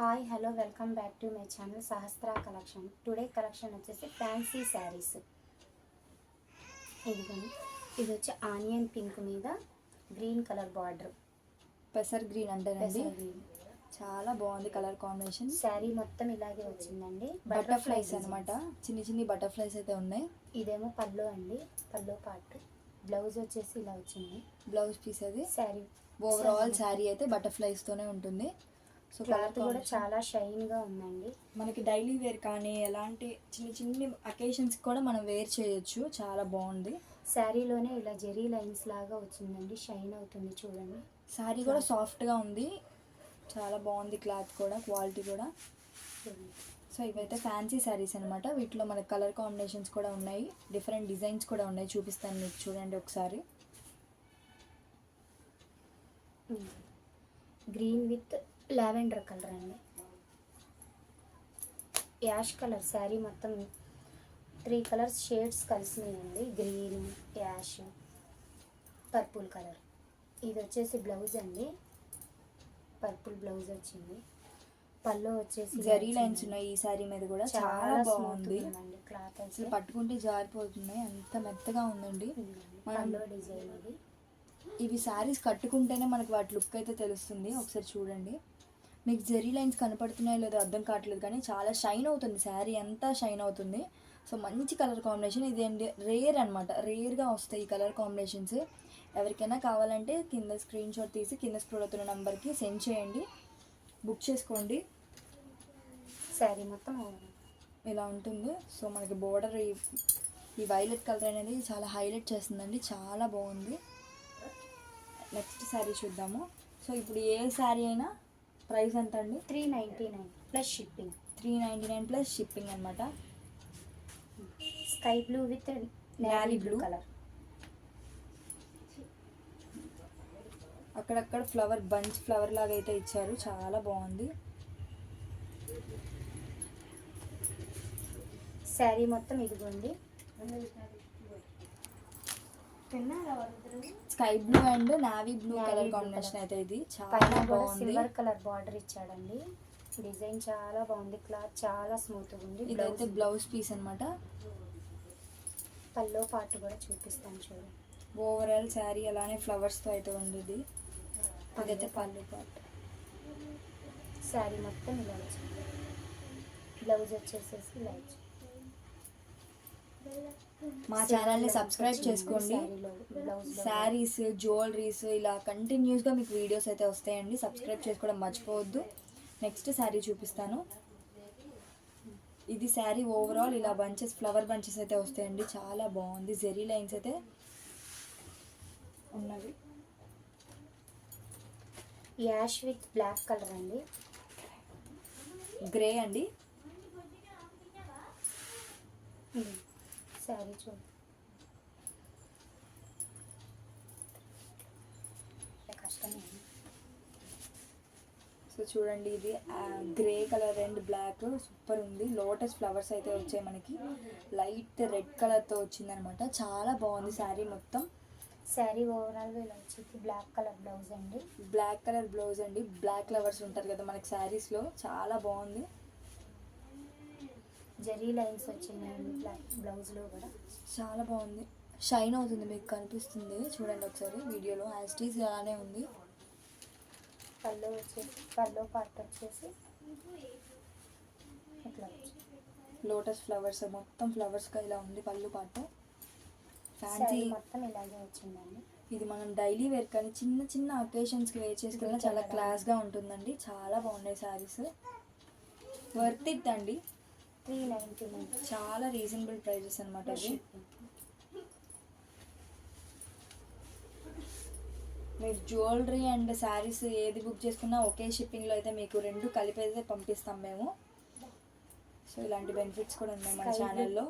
Hi hello welcome back to my channel Sahasra collection today collection వచ్చేసి fancy saris ఇదిగోండి ఇది వచ్చి ఆనియన్ పింక్ మీద గ్రీన్ కలర్ బార్డర్ పెసర్ గ్రీన్ అంటారండి. చాలా బాగుంది కలర్ కాంబినేషన్ శారీ మొత్తం ఇలాగే వచ్చిందండి. బటర్ఫ్లైస్. అన్నమాట. చిన్ని చిన్ని బటర్ఫ్లైస్ అయితే ఉన్నాయి. ఇదేమో పళ్ళు అండి. పళ్ళు పార్ట్ బ్లౌజ్ వచ్చేసి ఇలా వచ్చింది. బ్లౌజ్ పీస్ అది. శారీ ఓవరాల్ శారీ అయితే బటర్ఫ్లైస్ తోనే ఉంటుంది. సో క్లాత్ కూడా చాలా షైన్గా ఉందండి. మనకి డైలీ వేర్ కానీ ఎలాంటి చిన్న చిన్ని అకేషన్స్ కూడా మనం వేర్ చేయొచ్చు. చాలా బాగుంది. శారీలోనే ఇలా జెరీ లైన్స్ లాగా వచ్చిందండి. షైన్ అవుతుంది చూడండి. శారీ కూడా సాఫ్ట్గా ఉంది. చాలా బాగుంది క్లాత్ కూడా క్వాలిటీ కూడా. సో ఇవైతే ఫ్యాన్సీ శారీస్ అనమాట వీటిలో మనకి కలర్ కాంబినేషన్స్ కూడా ఉన్నాయి. డిఫరెంట్ డిజైన్స్ కూడా ఉన్నాయి. చూపిస్తాను మీకు చూడండి ఒకసారి. గ్రీన్ విత్ లావెండర్ కలర్ అండి. యాష్ కలర్ శారీ మొత్తం three colours shades కలిసినాయండి. Green ash purple colour. ఇది వచ్చేసి బ్లౌజ్ అండి. పర్పుల్ బ్లౌజ్ వచ్చింది. పళ్ళు వచ్చేసి జరీ లైన్స్ ఉన్నాయి ఈ శారీ మీద కూడా. చాలా బాగుంది. క్లాత్ అసలు పట్టుకుంటే జారిపోతున్నాయి. అంత మెత్తగా ఉందండి. పళ్ళు డిజైన్ ఇది. ఇవి శారీస్ కట్టుకుంటేనే మనకి వాటి లుక్ అయితే తెలుస్తుంది. ఒకసారి చూడండి. మీకు జెరీ లైన్స్ కనపడుతున్నాయో లేదో అర్థం కావట్లేదు కానీ చాలా షైన్ అవుతుంది. శారీ అంతా షైన్ అవుతుంది. సో మంచి కలర్ కాంబినేషన్. ఇది రేర్ అనమాట రేర్గా వస్తాయి ఈ కలర్ కాంబినేషన్స్. ఎవరికైనా కావాలంటే కింద స్క్రీన్ షాట్ తీసి కింద స్క్రోల్ అవుతున్న నెంబర్కి సెండ్ చేయండి. బుక్ చేసుకోండి. శారీ మొత్తం ఇలా ఉంటుంది. సో మనకి బోర్డర్ ఈ వైలెట్ కలర్ అనేది చాలా హైలైట్ చేస్తుందండి. చాలా బాగుంది. నెక్స్ట్ శారీ చూద్దాము. సో ఇప్పుడు ఏ శారీ అయినా ప్రైస్ ఎంత అండి three ninety nine plus shipping. Three ninety nine plus shipping అనమాట sky blue with navy blue. Colour. అక్కడక్కడ ఫ్లవర్ బంచ్ ఫ్లవర్ లాగా అయితే ఇచ్చారు. చాలా బాగుంది. శారీ మొత్తం ఇదిగోండి. Sky blue and navy blue colour combination. అయితే ఇది. చాలా బాగుంది. సిల్వర్ కలర్ బార్డర్ ఇచ్చాడండి. డిజైన్ చాలా బాగుంది. క్లాత్ చాలా స్మూత్ ఉంది. ఇదైతే బ్లౌజ్ బ్లౌజ్ పీస్ అనమాట పల్లో పాటు కూడా చూపిస్తాను చూడండి ఓవరాల్ శారీ అలానే ఫ్లవర్స్తో అయితే ఉండేది. ఇదైతే పళ్ళు పాటు. శారీ మొత్తం ఇలా వచ్చింది బ్లౌజ్ వచ్చేసేసి ఇలా వచ్చింది మా ఛానల్ని సబ్స్క్రైబ్ చేసుకోండి. శారీస్ జ్యువెలరీస్ ఇలా కంటిన్యూస్గా మీకు వీడియోస్ అయితే వస్తాయండి. సబ్స్క్రైబ్ చేసుకోవడం మర్చిపోవద్దు. నెక్స్ట్ శారీ చూపిస్తాను. ఇది శారీ ఓవరాల్ ఇలా బంచెస్ ఫ్లవర్ బంచెస్ అయితే వస్తాయండి. చాలా బాగుంది. జెరీ లైన్స్ అయితే ఉన్నవి. యాష్ విత్ బ్లాక్ కలర్ అండి. గ్రే అండి. శారీ చూడండి కష్టమే. సో చూడండి ఇది grey colour and black super ఉంది. లోటస్ ఫ్లవర్స్ అయితే వచ్చాయి మనకి. లైట్ రెడ్ కలర్తో వచ్చిందనమాట. చాలా బాగుంది శారీ మొత్తం. శారీ ఓవరాల్ ఇలా వచ్చింది బ్లాక్ కలర్ బ్లౌజ్ అండి. బ్లాక్ కలర్ బ్లౌజ్ అండి. బ్లాక్ ఫ్లవర్స్ ఉంటారు కదా మనకి శారీస్లో. చాలా బాగుంది. జరీ లైన్స్ వచ్చినాయండి బ్లాక్ బ్లౌజ్లో కూడా. చాలా బాగుంది. షైన్ అవుతుంది మీకు కనిపిస్తుంది. చూడండి ఒకసారి వీడియోలో. యాస్టీస్ అలానే ఉంది. పళ్ళు వచ్చేసి పళ్ళు పార్ట్ వచ్చేసి ఇట్లా. లోటస్ ఫ్లవర్స్ మొత్తం ఫ్లవర్స్గా ఇలా ఉంది పళ్ళు పాటు. శారీ ఫ్యాన్సీ మొత్తం ఇలాగే వచ్చిందండి. ఇది మనం డైలీ వేర్ కానీ చిన్న చిన్న అకేషన్స్కి వేర్ చేసుకెళ్ళినా చాలా క్లాస్గా ఉంటుందండి. చాలా బాగున్నాయి శారీస్ వర్త్ ఇట్ అండి. త్రీ నైంటీ నైన్ చాలా రీజనబుల్ ప్రైజెస్ అనమాట అవి. మీరు జ్యువెలరీ అండ్ శారీస్ ఏది బుక్ చేసుకున్నా ఒకే షిప్పింగ్లో అయితే మీకు రెండు కలిపి అయితే పంపిస్తాం మేము. సో ఇలాంటి బెనిఫిట్స్ కూడా ఉన్నాయి మన. ఛానల్లో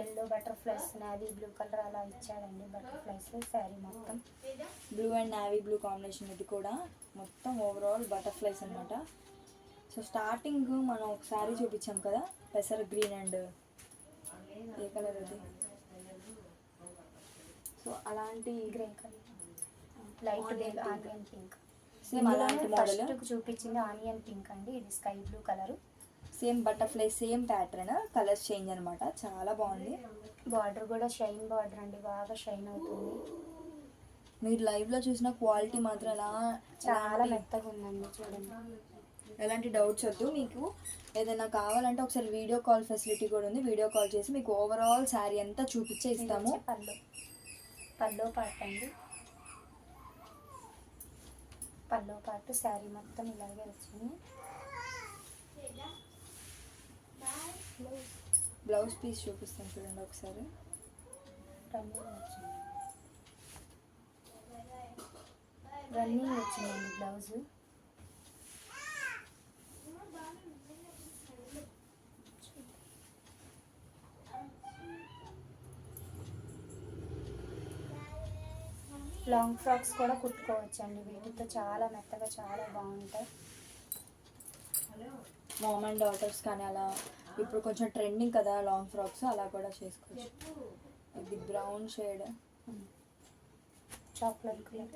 ఎల్లో బటర్ఫ్లైస్ నాది బ్లూ కలర్ అలా ఇచ్చాడండి బటర్ఫ్లైస్ శారీ మొత్తం. Blue and navy blue combination ఇది కూడా. మొత్తం ఓవరాల్ బటర్ఫ్లైస్ అనమాట సో స్టార్టింగ్ మనం ఒక శారీ చూపించాం కదా పెసర్ గ్రీన్ అండ్ ఏ కలర్ అది? సో అలాంటి grey colour light onion pink same అలాంటి మోడల్ ఫస్ట్ చూపించింది ఆనియన్ పింక్ అండి ఇది sky blue colour same butterfly same pattern colours change అనమాట. చాలా బాగుంది. బార్డర్ కూడా షైన్ బార్డర్ అండి బాగా షైన్ అవుతుంది. మీరు లైవ్లో చూసిన క్వాలిటీ మాత్రం ఎలా చాలా మెత్తగా ఉందండి చూడండి. ఎలాంటి డౌట్స్ వద్దు. మీకు ఏదైనా కావాలంటే ఒకసారి వీడియో కాల్ ఫెసిలిటీ కూడా ఉంది. వీడియో కాల్ చేసి మీకు ఓవరాల్ శారీ అంతా చూపించే ఇస్తాము. పళ్ళు. పల్లో పార్ట్ అండి. పల్లో పార్ట్ శారీ మొత్తం ఇలాగే వచ్చింది. బ్లౌజ్ పీస్ చూపిస్తాను చూడండి ఒకసారి. రన్నింగ్ వచ్చింది. రన్నింగ్ వచ్చిందండి బ్లౌజ్. లాంగ్ ఫ్రాక్స్ కూడా కుట్టుకోవచ్చండి. వీటితో చాలా మెత్తగా చాలా బాగుంటాయి. మామ్ అండ్ డాటర్స్ కానీ అలా ఇప్పుడు కొంచెం ట్రెండింగ్ కదా లాంగ్ ఫ్రాక్స్ అలా కూడా చేసుకోవచ్చు. ఇది బ్రౌన్ షేడ్ చాక్లెట్ కలర్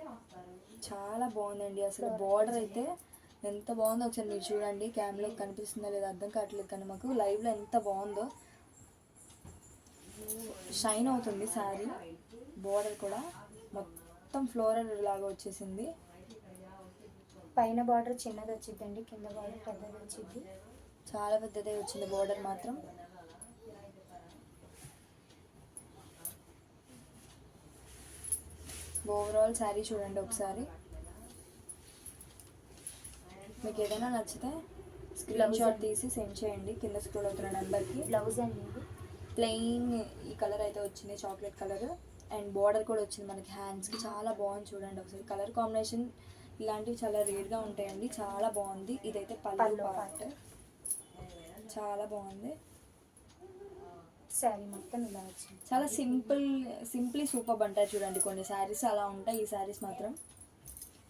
చాలా బాగుందండి. అసలు బార్డర్ అయితే ఎంత బాగుందో ఒకసారి మీరు చూడండి. కెమెరాలో కనిపిస్తుందో లేదో అర్థం కావట్లేదు కానీ మాకు లైవ్లో ఎంత బాగుందో. షైన్ అవుతుంది శారీ బార్డర్ కూడా మొత్తం ఫ్లోరల్ లాగా వచ్చేసింది. పైన బార్డర్ చిన్నది వచ్చిందండి కింద బార్డర్ పెద్దది వచ్చింది. చాలా పెద్దదే వచ్చింది బార్డర్ మాత్రం. ఓవరాల్ శారీ చూడండి ఒకసారి. మీకు ఏదైనా నచ్చితే స్క్రీన్ షాట్ తీసి సెండ్ చేయండి కింద స్క్రోల్ అవుతున్న నెంబర్కి బ్లౌజ్ అండి ప్లెయిన్ ఈ కలర్ అయితే వచ్చింది చాక్లెట్ కలర్ అండ్ బార్డర్ కూడా వచ్చింది మనకి హ్యాండ్స్కి చాలా బాగుంది చూడండి ఒకసారి. కలర్ కాంబినేషన్ ఇలాంటివి చాలా రేర్గా ఉంటాయండి. చాలా బాగుంది. ఇదైతే పళ్ళు పార్ట్ చాలా బాగుంది. శారీ మొత్తం ఇలా వచ్చింది. చాలా సింపుల్ సింప్లీ సూపర్ అంటారు చూడండి. కొన్ని శారీస్ అలా ఉంటాయి ఈ శారీస్ మాత్రం.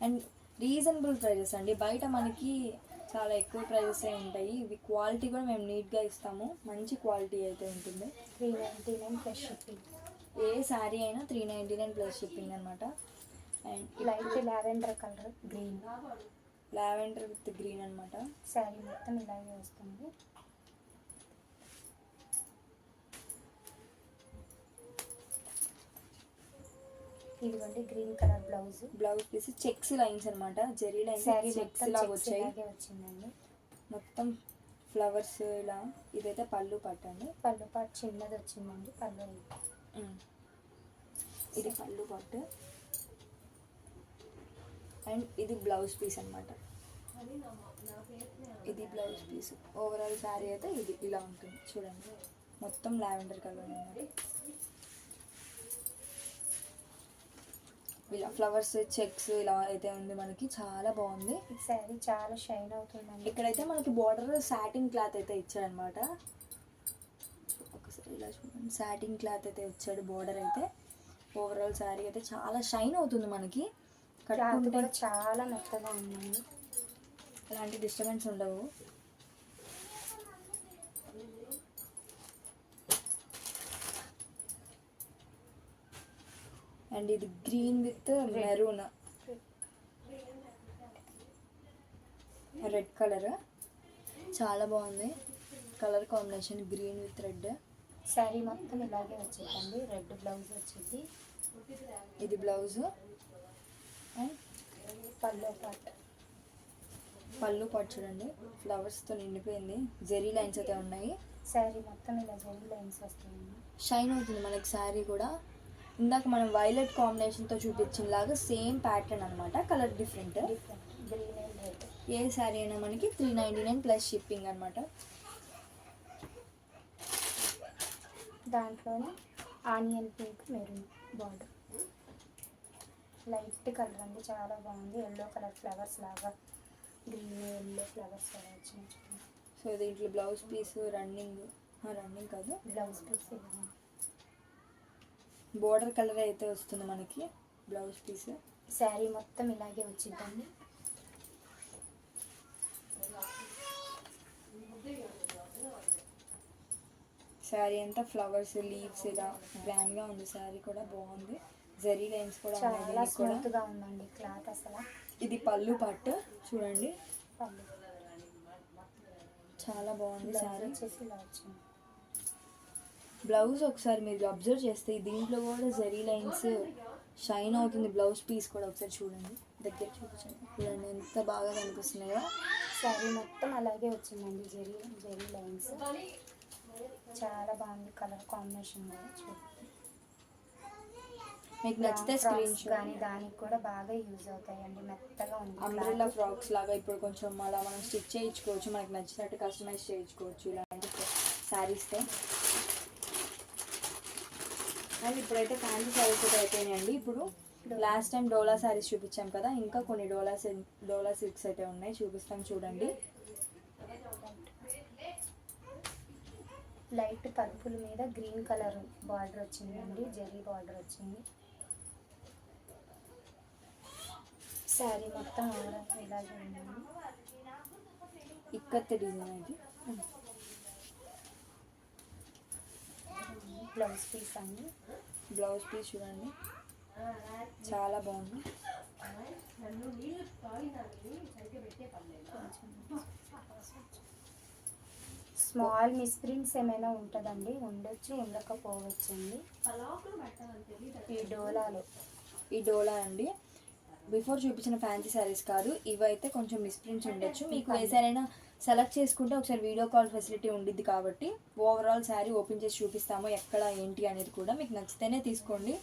అండ్ రీజనబుల్ ప్రైజెస్ అండి. బయట మనకి చాలా ఎక్కువ ప్రైజెస్ ఉంటాయి. ఇవి క్వాలిటీ కూడా మేము నీట్గా ఇస్తాము. మంచి క్వాలిటీ అయితే ఉంటుంది. త్రీ నైంటీ నైన్ షిప్పింగ్ ఏ శారీ అయినా three ninety nine plus shipping అనమాట and light lavender colour green lavender with green అనమాట శారీ మొత్తం ఇలాగే వస్తుంది. ఇదిగోండి green colour blouse blouse piece checks lines అనమాట జెరీ లైన్స్ చెక్స్ లాగా వచ్చాయి. వచ్చిందండి. మొత్తం ఫ్లవర్స్ ఇలా ఇదైతే పళ్ళు పట్టండి. పళ్ళు పాటు చిన్నది వచ్చిందండి పళ్ళు. ఇది. పళ్ళు పట్టు. అండ్ ఇది బ్లౌజ్ పీస్ అనమాట ఇది బ్లౌజ్ పీస్. ఓవరాల్ శారీ అయితే ఇది ఇలా ఉంటుంది. చూడండి. మొత్తం లావెండర్ కలర్ అనమాట ఇలా ఫ్లవర్స్ చెక్స్ ఇలా అయితే ఉంది మనకి. చాలా బాగుంది. ఈ శారీ చాలా షైన్ అవుతుందండి. ఇక్కడైతే మనకి బార్డర్ సాటిన్ క్లాత్ అయితే ఇచ్చాడనమాట ఒకసారి ఇలా చూడండి. సాటిన్ క్లాత్ అయితే ఇచ్చాడు బార్డర్ అయితే. ఓవరాల్ శారీ అయితే చాలా షైన్ అవుతుంది మనకి. కట్టుకుంటే చాలా మెత్తగా ఉందండి. ఎలాంటి డిస్టర్బెన్స్ ఉండవు. అండ్ ఇది green with maroon red colour చాలా బాగుంది. Colour combination green with red sari మొత్తం ఇలాగే వచ్చిందండి రెడ్ బ్లౌజ్ వచ్చింది ఇది బ్లౌజ్. అండ్ పళ్ళు పాటు పళ్ళు పాటు చూడండి. ఫ్లవర్స్తో నిండిపోయింది. జెరీ లైన్స్ అయితే ఉన్నాయి. శారీ మొత్తం ఇలా జెరీ లైన్స్ వస్తాయండి షైన్ అవుతుంది మనకి శారీ కూడా. ఇందాక మనం వైలెట్ కాంబినేషన్తో చూపించిన లాగా సేమ్ ప్యాటర్న్ అనమాట కలర్ డిఫరెంట్ ఏ శారీ అయినా మనకి three ninety nine plus shipping అనమాట దాంట్లోనే onion pink maroon border light colour అండి చాలా బాగుంది. ఎల్లో కలర్ ఫ్లవర్స్ లాగా గ్రీన్ ఎల్లో ఫ్లవర్స్ లాగా వచ్చినాయి. సో దీంట్లో బ్లౌజ్ పీస్ రన్నింగ్ రన్నింగ్ కాదు? బ్లౌజ్ పీస్ బోర్డర్ కలర్ అయితే వస్తుంది మనకి బ్లౌజ్ పీస్. శారీ మొత్తం ఇలాగే వచ్చిందండి. శారీ అంతా ఫ్లవర్స్ లీవ్స్ ఇలా గ్రాండ్గా ఉంది. శారీ కూడా బాగుంది. జరీ లైన్స్ కూడా చాలా ఉందండి క్లాత్ అసలు. ఇది పళ్ళు పట్టు. చూడండి. చాలా బాగుంది శారీ. వచ్చేసి ఇలా వచ్చింది. బ్లౌజ్ ఒకసారి మీరు అబ్జర్వ్ చేస్తే దీంట్లో కూడా జరీ లైన్స్ షైన్ అవుతుంది. బ్లౌజ్ పీస్ కూడా ఒకసారి చూడండి. దగ్గర చూపించండి. చూడండి ఎంత బాగా కనిపిస్తున్నాయో. శారీ మొత్తం అలాగే వచ్చిందండి. జెరీ జెరీ లైన్స్. చాలా బాగుంది కలర్ కాంబినేషన్ కూడా చూడండి మీకు నచ్చితే స్క్రీన్ కానీ దానికి కూడా బాగా యూజ్ అవుతాయండి మెత్తగా ఉంది అంబ్రెల్లా ఫ్రాక్స్ లాగా ఇప్పుడు కొంచెం అలా మనం స్టిచ్ చేయించుకోవచ్చు మనకి నచ్చినట్టు కస్టమైజ్ చేయించుకోవచ్చు ఇలాంటి శారీస్తో అండ్ ఇప్పుడైతే ఫ్యాన్సీ శారీస్ అయితే అయిపోయినాయండి. ఇప్పుడు లాస్ట్ టైం డోలా శారీస్ చూపించాం కదా ఇంకా కొన్ని డోలా డోలా సిల్క్స్ అయితే ఉన్నాయి చూపిస్తాం చూడండి. లైట్ పర్పుల్ మీద గ్రీన్ కలర్ బార్డర్ వచ్చిందండి జెరీ బార్డర్ వచ్చింది. శారీ మొత్తం ఓవరాల్ ఇలాగే ఉందండి. ఇక్కత్ డిజైన్ ఇది బ్లౌజ్ పీస్ అండి. బ్లౌజ్ పీస్ చూడండి. చాలా బాగుంది. స్మాల్ మిస్ప్రింట్స్ ఏమైనా ఉంటుందండి? ఉండొచ్చు ఉండకపోవచ్చండి. ఈ డోలాలో. ఈ డోలా అండి. బిఫోర్ చూపించిన ఫ్యాన్సీ శారీస్ కాదు. ఇవైతే కొంచెం మిస్ప్రింట్స్ ఉండొచ్చు. మీకు ఏ సారైనా సెలెక్ట్ చేసుకుంటే ఒకసారి వీడియో కాల్ ఫెసిలిటీ ఉండిద్ది కాబట్టి ఓవరాల్ శారీ ఓపెన్ చేసి చూపిస్తాము ఎక్కడ ఏంటి అనేది కూడా మీకు నచ్చితేనే తీసుకోండి.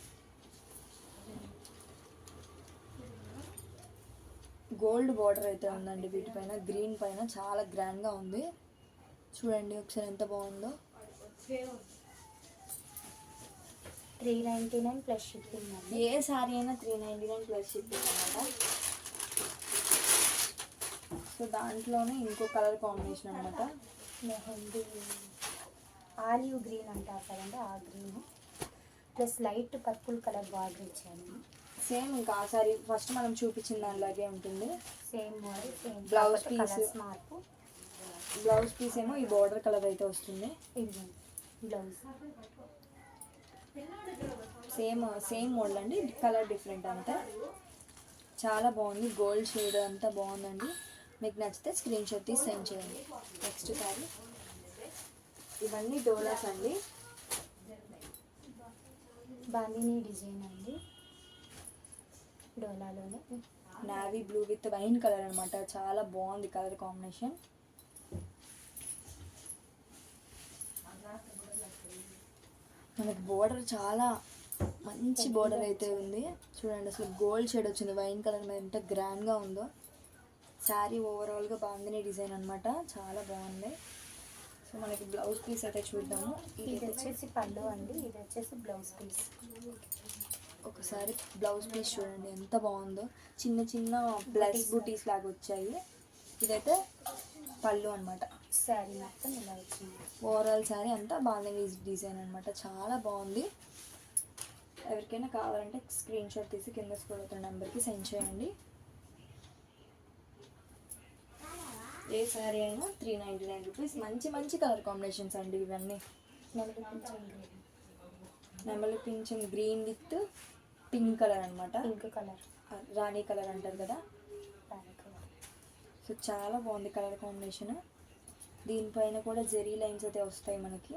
గోల్డ్ బార్డర్ అయితే ఉందండి వీటిపైన. గ్రీన్ పైన. చాలా గ్రాండ్గా ఉంది. చూడండి ఒకసారి ఎంత బాగుందో. Three ninety nine plus shipping అండి. ఏ శారీ అయినా three ninety nine plus shipping అనమాట సో దాంట్లోనే ఇంకో కలర్ కాంబినేషన్ అనమాట మెహందీ. ఆలివ్ గ్రీన్ అంటారు కదండి ఆ green. Plus light purple colour border ఇచ్చాను సేమ్ ఇంకా ఆ శారీ ఫస్ట్ మనం చూపించిన దానిలాగే ఉంటుంది. Same model same piece. Colours మార్పు. బ్లౌజ్ పీస్ ఏమో ఈ బార్డర్ కలర్ అయితే వస్తుంది. బ్లౌజ్. సేమ్ సేమ్ మోడల్ అండి. కలర్ డిఫరెంట్ అంతా. చాలా బాగుంది. గోల్డ్ షేడ్ అంతా బాగుందండి. మీకు నచ్చితే స్క్రీన్ షాట్ తీసి సెండ్ చేయండి. నెక్స్ట్ శారీ ఇవన్నీ డోలాస్ అండి. బాందిని డిజైన్ అండి. డోలాలోనే. Navy blue with wine colour అనమాట చాలా బాగుంది కలర్ కాంబినేషన్. మనకి బోర్డర్ చాలా మంచి బోర్డర్ అయితే ఉంది. చూడండి అసలు గోల్డ్ షేడ్ వచ్చింది. వైన్ కలర్ మీద ఎంత గ్రాండ్గా ఉందో. శారీ ఓవరాల్గా బాగుంది డిజైన్ అనమాట చాలా బాగుంది. సో మనకి బ్లౌజ్ పీస్ అయితే చూద్దాము. ఇది వచ్చేసి పళ్ళు అండి. ఇది వచ్చేసి బ్లౌజ్ పీస్ ఒకసారి బ్లౌజ్ పీస్ చూడండి ఎంత బాగుందో. చిన్న చిన్న ప్లస్ బూటీస్ లాగా. వచ్చాయి. ఇదైతే పళ్ళు అనమాట శారీ మొత్తం ఇలా వచ్చింది. ఓవరాల్ శారీ అంతా బాగుంది డిజైన్ అనమాట చాలా బాగుంది. ఎవరికైనా కావాలంటే స్క్రీన్ షాట్ తీసి కింద స్క్రోల్ అవుతున్న నెంబర్కి సెండ్ చేయండి. ఏ శారీ అయినా త్రీ నైంటీ నైన్ రూపీస్ మంచి మంచి కలర్ కాంబినేషన్స్ అండి ఇవన్నీ. నెమలి పింఛన్ గ్రీన్ విత్ పింక్ కలర్ అనమాట పింక్ కలర్ రాణి కలర్ అంటారు కదా. సో చాలా బాగుంది కలర్ కాంబినేషన్ దీనిపైన కూడా జెరీ లైన్స్ అయితే వస్తాయి మనకి.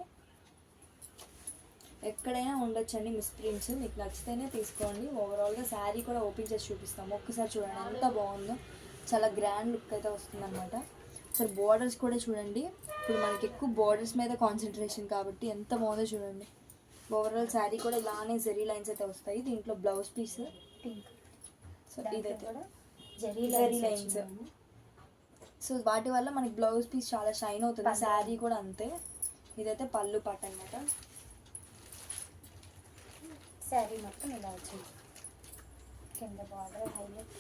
ఎక్కడైనా ఉండొచ్చండి మిస్ ప్రింట్స్. మీకు నచ్చితేనే తీసుకోండి. ఓవరాల్గా శారీ కూడా ఓపెన్ చేసి చూపిస్తాము. ఒక్కసారి చూడండి ఎంత బాగుందో. చాలా గ్రాండ్ లుక్ అయితే వస్తుందన్నమాట. అసలు బోర్డర్స్ కూడా చూడండి. ఇప్పుడు మనకి ఎక్కువ బోర్డర్స్ మీద కాన్సన్ట్రేషన్ కాబట్టి ఎంత బాగుందో చూడండి. ఓవరాల్ శారీ కూడా ఇలానే జెరీ లైన్స్ అయితే వస్తాయి. దీంట్లో బ్లౌజ్ పీస్ పింక్ సో ఇదైతే కూడా జరీ లైన్స్. సో వాటి వల్ల మనకి బ్లౌజ్ పీస్ చాలా షైన్ అవుతుంది. శారీ కూడా అంతే. ఇదైతే పళ్ళు పట్టు అనమాట శారీ మొత్తం ఇలా వచ్చింది. కింద బార్డర్ హైలైట్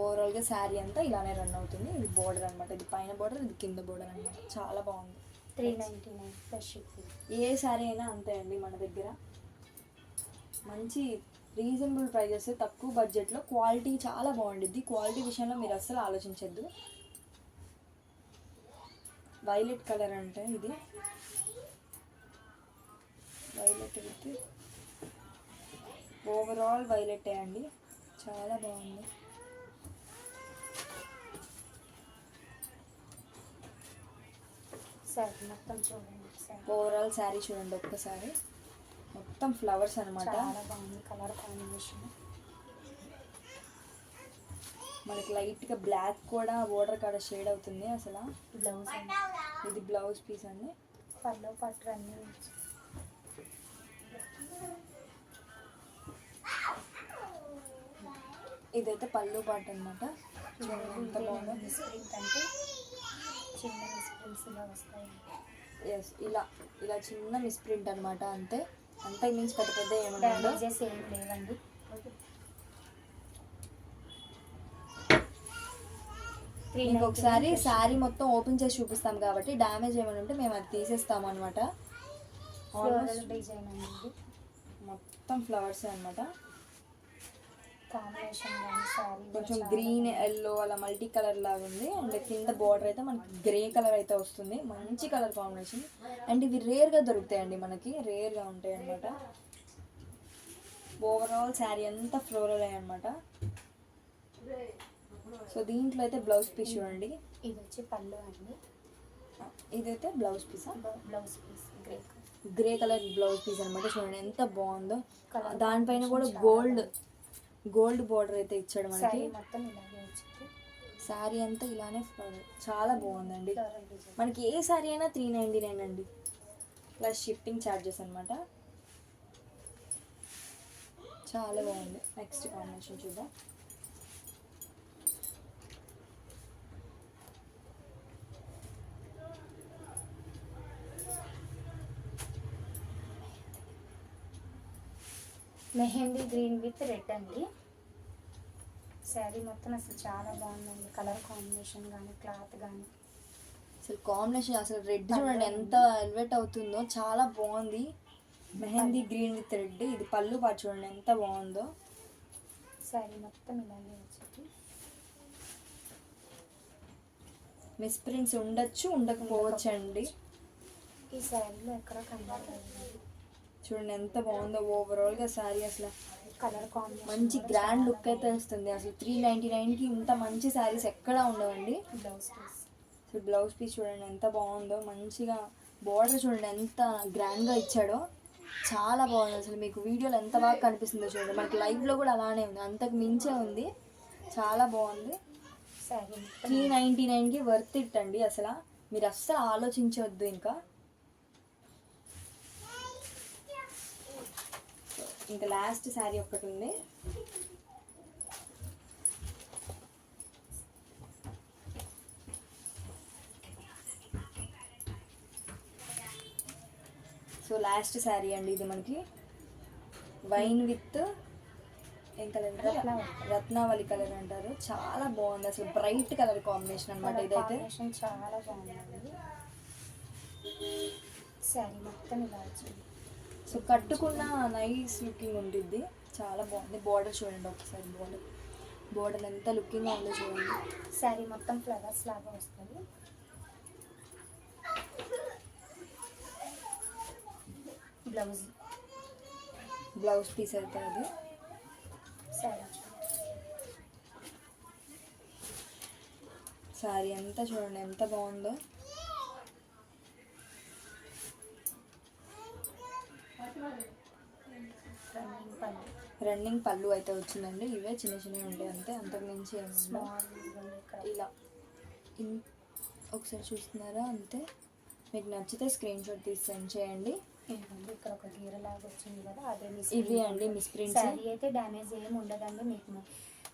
ఓవరాల్గా శారీ అంతా ఇలానే రన్ అవుతుంది. ఇది బోర్డర్ అనమాట ఇది పైన బోర్డర్ ఇది కింద బోర్డర్ అనమాట చాలా బాగుంది. Three ninety nine plus shipping ఏ శారీ అయినా అంతే అండి మన దగ్గర. మంచి రీజనబుల్ ప్రైజెస్ తక్కువ బడ్జెట్లో క్వాలిటీ చాలా బాగుండిద్ది. క్వాలిటీ విషయంలో మీరు అస్సలు ఆలోచించద్దు. వైలెట్ కలర్ అంటే ఇది. వైలెట్ అయితే ఓవరాల్ వైలెట్ అండి. చాలా బాగుంది. సరే మొత్తం చూడండి ఓవరాల్ శారీ చూడండి ఒక్కసారి. మొత్తం ఫ్లవర్స్ అనమాట కలర్ కాంబినేషన్. మనకి లైట్గా బ్లాక్ కూడా బోర్డర్ కాడ షేడ్ అవుతుంది అసలు. బ్లౌజ్ ఇది బ్లౌజ్ పీస్ అండి. పళ్ళు పట్టు అన్నీ ఇదైతే పళ్ళు పాట అనమాట చూడండి ఎంత బాగుందో. మిస్ప్రింట్ అంటే చిన్న మిస్ప్రింట్స్ ఇలా వస్తాయి. ఎస్ ఇలా ఇలా చిన్న మిస్ప్రింట్ అనమాట అంతే. అంతకు మించి పెద్ద పెద్ద డ్యామేజెస్ ఏం లేవండి. ఒకసారి శారీ మొత్తం ఓపెన్ చేసి చూపిస్తాం కాబట్టి డ్యామేజ్ ఏమైనా ఉంటే మేము అది తీసేస్తాం అనమాట డిజైన్ మొత్తం ఫ్లవర్స్ అన్నమాట. కాంబినేషన్ శారీ కొంచెం గ్రీన్ ఎల్లో అలా మల్టీ కలర్ లాగా ఉంది. అండ్ కింద బార్డర్ అయితే మనకి గ్రే కలర్ అయితే వస్తుంది. మంచి కలర్ కాంబినేషన్ అండ్ ఇవి రేర్గా దొరుకుతాయండి మనకి. రేర్గా ఉంటాయి అన్నమాట. ఓవరాల్ శారీ అంతా ఫ్లోరల్ అనమాట సో దీంట్లో అయితే బ్లౌజ్ పీస్ చూడండి. ఇది వచ్చి పళ్ళు అండి. ఇదైతే blouse Pisa blouse piece grey grey colour blouse piece అనమాట చూడండి ఎంత బాగుందో. దానిపైన కూడా గోల్డ్ గోల్డ్ బార్డర్ అయితే ఇచ్చాడు మనకి. మొత్తం ఇలాగే వచ్చింది. శారీ అంతా ఇలానే. చాలా బాగుందండి. మనకి ఏ శారీ అయినా త్రీ నైంటీ నైన్ అండి. ప్లస్ షిఫ్టింగ్ ఛార్జెస్ అనమాట చాలా బాగుంది. నెక్స్ట్ కాంబినేషన్ చూద్దాం. మెహందీ గ్రీన్ విత్ రెడ్ అండి. శారీ మొత్తం అసలు చాలా బాగుందండి. కలర్ కాంబినేషన్ కానీ క్లాత్ కానీ అసలు కాంబినేషన్ అసలు రెడ్ చూడండి ఎంత ఎలివేట్ అవుతుందో చాలా బాగుంది. మెహందీ గ్రీన్ విత్ రెడ్ ఇది పళ్ళు పాటు చూడండి ఎంత బాగుందో. శారీ మొత్తం ఇలాగే వచ్చింది. మిస్ ప్రింట్స్ ఉండొచ్చు ఉండకపోవచ్చు అండి ఈ శారీలో ఎక్కడ కనబడలేదు. చూడండి ఎంత బాగుందో ఓవరాల్గా శారీ అసలు. కలర్ కాంబినేషన్ మంచి గ్రాండ్ లుక్ అయితే వస్తుంది. అసలు త్రీ నైంటీ నైన్కి ఇంత మంచి శారీస్ ఎక్కడా ఉండవండి. బ్లౌజ్ పీస్ అసలు బ్లౌజ్ పీస్ చూడండి ఎంత బాగుందో మంచిగా బార్డర్ చూడండి ఎంత గ్రాండ్గా ఇచ్చాడో. చాలా బాగుంది అసలు. మీకు వీడియోలో ఎంత బాగా కనిపిస్తుందో చూడండి. మనకి లైవ్లో కూడా అలానే ఉంది. అంతకు మించే ఉంది. చాలా బాగుంది. శారీ త్రీ నైంటీ నైన్కి వర్త్ ఇట్ అండి అసలు. మీరు అస్సలు ఆలోచించవద్దు ఇంకా. ఇంకా లాస్ట్ శారీ ఒక్కటి ఉంది. సో లాస్ట్ శారీ అండి ఇది మనకి. వైన్ విత్ ఏం కలర్ రత్నావళి. కలర్ అంటారు. చాలా బాగుంది. అసలు బ్రైట్ కలర్ కాంబినేషన్ అనమాట ఇదైతే. చాలా బాగుందండి. శారీ మొత్తం ఇలా వచ్చింది. సో కట్టుకున్న నైస్ లుకింగ్ ఉంటుంది చాలా బాగుంది. బార్డర్ చూడండి ఒకసారి. బార్డర్. బార్డర్ ఎంత లుకింగ్గా ఉందో చూడండి. శారీ మొత్తం ఫ్లవర్స్ లాగా వస్తుంది. బ్లౌజ్. బ్లౌజ్ పీస్ అయితే అది. శారీ శారీ అంతా చూడండి. ఎంత బాగుందో రన్నింగ్ పళ్ళు రన్నింగ్ పళ్ళు అయితే వచ్చిందండి. ఇవే చిన్న చిన్నవి ఉంటాయి అంతే. అంతకు మించి ఏమి ఉండవు. స్మాల్ ఇక్కడ. ఇలా. ఒకసారి చూస్తున్నారా? అంతే. మీకు నచ్చితే స్క్రీన్ షాట్ తీసి సెండ్ చేయండి. ఇక్కడ ఒక గీర లాగా వచ్చింది కదా అదే ఇవి అండి మిస్ ప్రింట్స్ శారీ అయితే డ్యామేజ్ ఏమి ఉండదండి మీకు.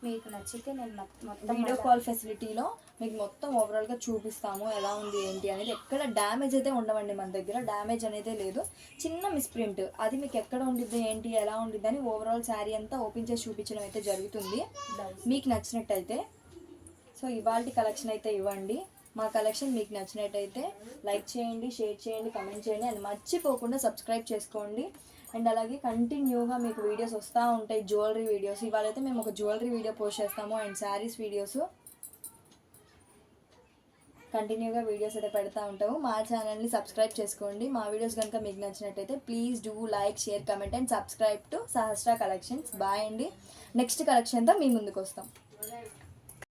మీకు నచ్చితే నేను మొత్తం వీడియో కాల్ ఫెసిలిటీలో మీకు మొత్తం ఓవరాల్గా చూపిస్తాము ఎలా ఉంది ఏంటి అనేది. ఎక్కడ డ్యామేజ్ అయితే ఉండవండి మన దగ్గర డ్యామేజ్ అనేది లేదు. చిన్న మిస్ప్రింట్ అది మీకు ఎక్కడ ఉండిద్ది ఏంటి ఎలా ఉండిద్ది అని ఓవరాల్ శారీ అంతా ఓపెన్ చేసి చూపించడం అయితే జరుగుతుంది. మీకు నచ్చినట్టయితే సో ఇవాళ కలెక్షన్ అయితే ఇవ్వండి. మా కలెక్షన్ మీకు నచ్చినట్టయితే లైక్ చేయండి షేర్ చేయండి కమెంట్ చేయండి. అండ్ మర్చిపోకుండా సబ్స్క్రైబ్ చేసుకోండి. అండ్ అలాగే కంటిన్యూగా మీకు వీడియోస్ వస్తూ ఉంటాయి జ్యువెలరీ వీడియోస్. ఇవాళ అయితే మేము ఒక జ్యువెలరీ వీడియో పోస్ట్ చేస్తాము అండ్ శారీస్ వీడియోస్. కంటిన్యూగా వీడియోస్ అయితే పెడతా ఉంటాము. మా ఛానల్ని సబ్స్క్రైబ్ చేసుకోండి. మా వీడియోస్ కనుక మీకు నచ్చినట్టయితే please do like share comment and subscribe to Sahasra collections. Bye అండి. నెక్స్ట్ కలెక్షన్తో మీ ముందుకు వస్తాం.